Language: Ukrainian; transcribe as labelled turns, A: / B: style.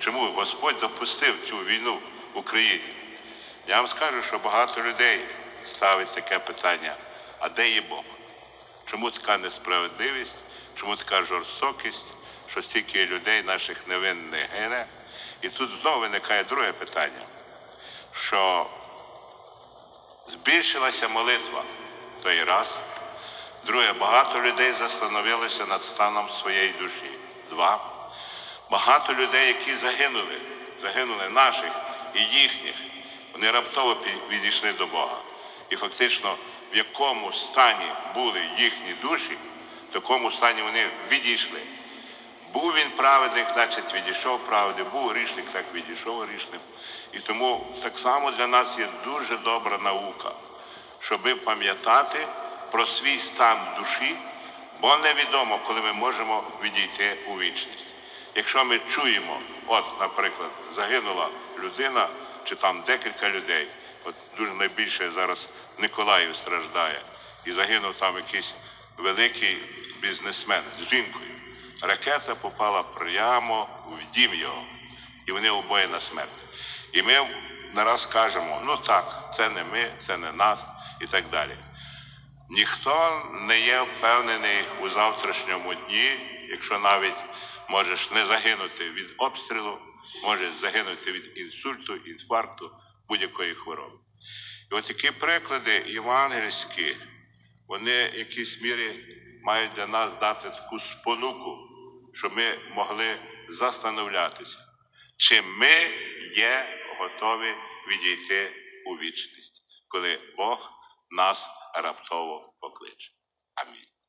A: чому Господь допустив цю війну в Україні. Я вам скажу, що багато людей ставить таке питання: а де є Бог? Чому така несправедливість, чому така жорстокість, що стільки людей наших невинних гине? І тут знову виникає друге питання, що збільшилася молитва той раз. Друге, багато людей застановилося над станом своєї душі. Два. Багато людей, які загинули, загинули наших і їхніх, вони раптово відійшли до Бога. І фактично, в якому стані були їхні душі, в такому стані вони відійшли. Був він праведник, значить відійшов правди, був грішник, так відійшов грішним. І тому так само для нас є дуже добра наука, щоби пам'ятати про свій стан душі, бо невідомо, коли ми можемо відійти у вічність. Якщо ми чуємо, от, наприклад, загинула людина, чи там декілька людей, от дуже найбільше зараз Николаїв страждає, і загинув там якийсь великий бізнесмен з жінкою. Ракета попала прямо в дім його, і вони обоє на смерть. І ми нараз кажемо, ну так, це не ми, це не нас і так далі. Ніхто не є впевнений у завтрашньому дні, якщо навіть можеш не загинути від обстрілу, можеш загинути від інсульту, інфаркту, будь-якої хвороби. І от такі приклади євангельські, вони в якійсь мірі мають для нас дати таку спонуку, щоб ми могли застановлятися, чи ми є готові відійти у вічність, коли Бог нас раптово покличе. Амінь.